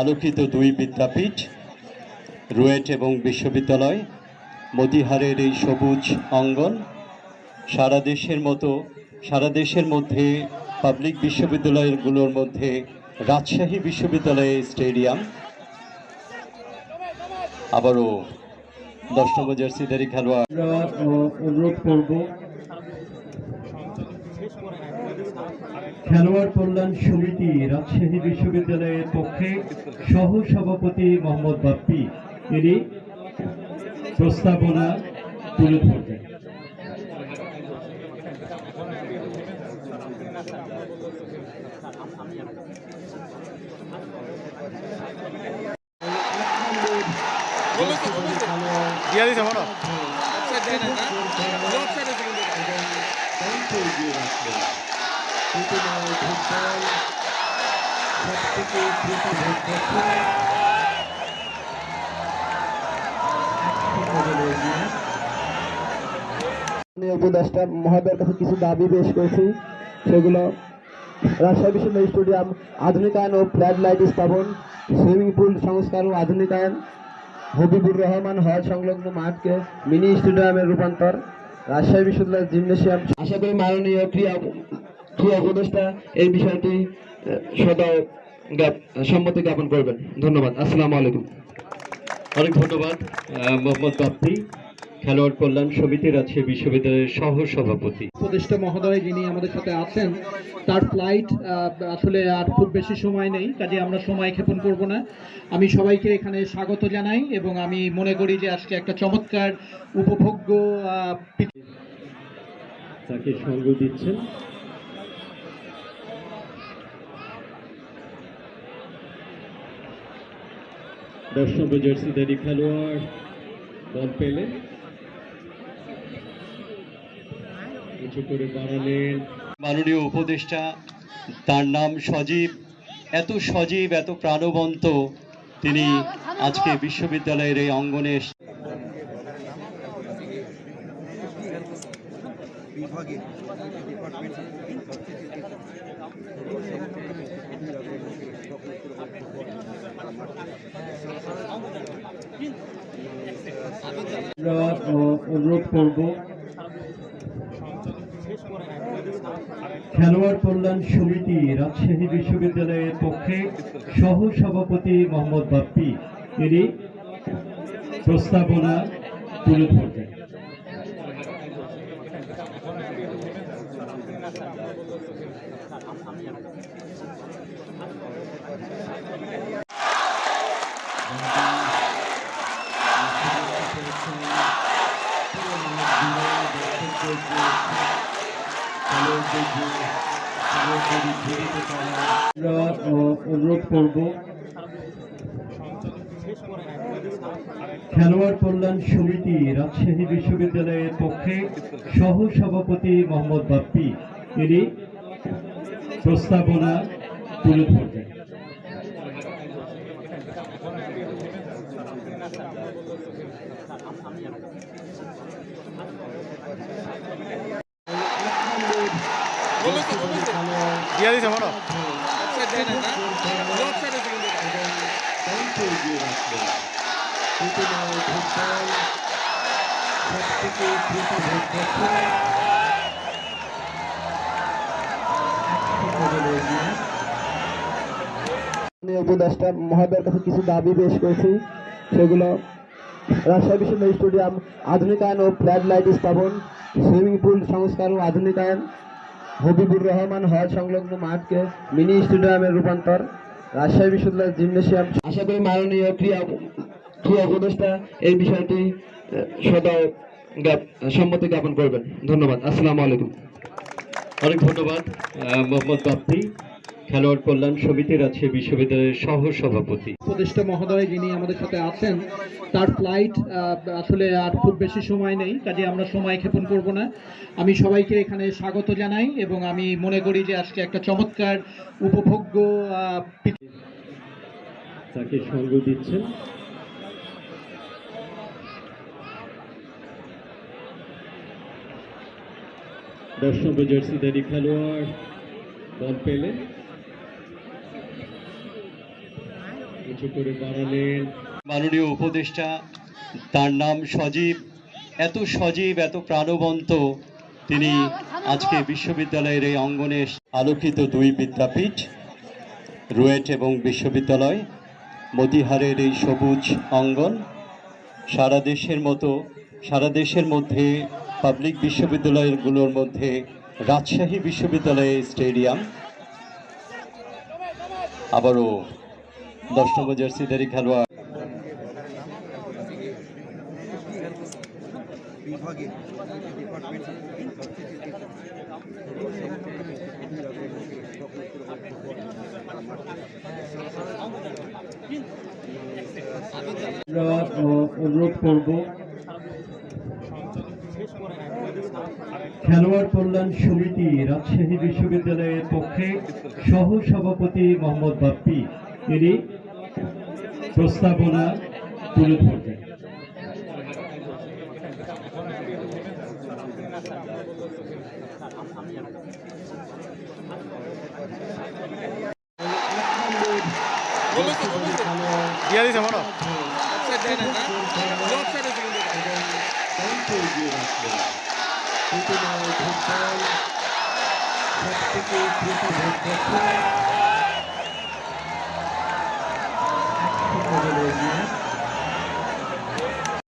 আলোকিত দুই বিদ্যাপীঠ, রুয়েট এবং বিশ্ববিদ্যালয়, মতিহারের এই সবুজ অঙ্গন, সারা দেশের মতো, সারা দেশের মধ্যে পাবলিক বিশ্ববিদ্যালয়গুলোর মধ্যে রাজশাহী বিশ্ববিদ্যালয়ে স্টেডিয়াম। আবারও দশ নম্বর জার্সিধারী খেলোয়াড়। অনুরোধ করব খেলোয়াড় কল্যাণ সমিতি রাজশাহী বিশ্ববিদ্যালয়ের পক্ষে সহ সভাপতি মোহাম্মদ বাপ্পি। তিনি প্রস্তাবনা তুলে ধরবেন। দিয়া দিছে উপদেষ্টা মহোদয়ের কাছে কিছু দাবি পেশ করেছি। সেগুলো রাজশাহী বিশ্ববিদ্যালয় স্টেডিয়াম, আধুনিকায়ন ও ফ্ল্যাড লাইট স্থাপন, সুইমিং পুল সংস্কার ও আধুনিকায়ন, হবিবুর রহমান হল সংলগ্ন মাঠকে মিনি স্টেডিয়ামের রূপান্তর, রাজশাহী বিশ্ববিদ্যালয়ের জিমনেশিয়াম। আশা করি মাননীয় ক্রিয়া ক্রিয়া উপদেষ্টা এই বিষয়টি সদা সম্মতি জ্ঞাপন করবেন। ধন্যবাদ। আসসালামু আলাইকুম। অনেক ধন্যবাদ মোহাম্মদ বাপ্পি খেলোয়াড় কল্যাণ সমিতি রাজশাহী বিশ্ববিদ্যালয়ের সহ সভাপতি উপদেষ্টা মহোদয় যিনি আমাদের সাথে আছেন তার ফ্লাইট আসলে আর খুব বেশি সময় নেই কাজে আমরা সময় ক্ষেপণ করব না। আমি সবাইকে এখানে স্বাগত জানাই এবং আমি মনে করি যে আজকে একটা চমৎকার উপভোগ্য আহ, তাকে সঙ্গ দিচ্ছেন। দশ নম্বর জার্সিধারী খেলোয়াড় বল পেলেন কিছু করে বাড়ালেন। মাননীয় উপদেষ্টা তার নাম সজীব। এত সজীব এত প্রাণবন্ত তিনি আজকে বিশ্ববিদ্যালয়ের এই অঙ্গনে এসে- আমরা আহ, অনুরোধ করব, খেলোয়াড় কল্যাণ সমিতি রাজশাহী বিশ্ববিদ্যালয়ের পক্ষে সহ সভাপতি মোহাম্মদ বাপ্পি, তিনি প্রস্তাবনা তুলে ধরবেন। অনুরোধ করব খেলোয়াড় কল্যাণ সমিতি রাজশাহী বিশ্ববিদ্যালয়ের পক্ষে সহ সভাপতি মোহাম্মদ বাপ্পি, তিনি প্রস্তাবনা তুলে ধরবেন। মনো মাননীয় উপদেষ্টা মহোদয়ের কাছে কিছু দাবি পেশ করেছি। সেগুলো রাজশাহী বিশ্ববিদ্যালয় স্টেডিয়াম, আধুনিকায়ন ও ফ্ল্যাড লাইট স্থাপন, সুইমিং পুল সংস্কার ও আধুনিকায়ন হবিবুর রহমান হল সংলগ্ন মাঠকে মিনি স্টেডিয়ামে রূপান্তর। রাজশাহী বিশ্ববিদ্যালয়ের জিমনেশিয়াম। আশা করি মাননীয় ক্রিয়া ক্রিয়া উপদেষ্টা এই বিষয়টি সদয় সম্মতি জ্ঞাপন করবেন। ধন্যবাদ। আসসালামু আলাইকুম। অনেক ধন্যবাদ মোহাম্মদ বাপ্পি। খেলোয়াড় কল্যাণ সমিতি রাজশাহী বিশ্ববিদ্যালয়ের সহ সভাপতি উপদেষ্টা মহোদয় যিনি আমাদের সাথে আছেন তার ফ্লাইট আসলে আর খুব বেশি সময় নেই কাজে আমরা সময় ক্ষেপণ করব না। আমি সবাইকে এখানে স্বাগত জানাই এবং আমি মনে করি যে আজকে একটা চমৎকার উপভোগ্য তাকে সঙ্গ দিচ্ছেন। দশ নম্বর জার্সিধারী খেলোয়াড় বল পেলেন উঁচু করে বাড়ালেন মাননীয় উপদেষ্টা, তার নাম সজীব। এত সজীব, এত প্রাণবন্ত তিনি আজকে বিশ্ববিদ্যালয়ের এই অঙ্গনে আলোকিত দুই বিদ্যাপীঠ, রুয়েট এবং বিশ্ববিদ্যালয়, মতিহারের এই সবুজ অঙ্গন, সারা দেশের মতো, সারা দেশের মধ্যে, পাবলিক বিশ্ববিদ্যালয়গুলোর মধ্যে রাজশাহী বিশ্ববিদ্যালয়ের স্টেডিয়াম। আবারও দশ নম্বর জার্সিধারী খেলোয়াড় অনুরোধ করব, খেলোয়াড় কল্যাণ সমিতি রাজশাহী বিশ্ববিদ্যালয়ের পক্ষে সহ সভাপতি মোহাম্মদ বাপ্পি, তিনি প্রস্তাবনা তুলে ধরবেন দিয়া দিছে মনো ফুটবল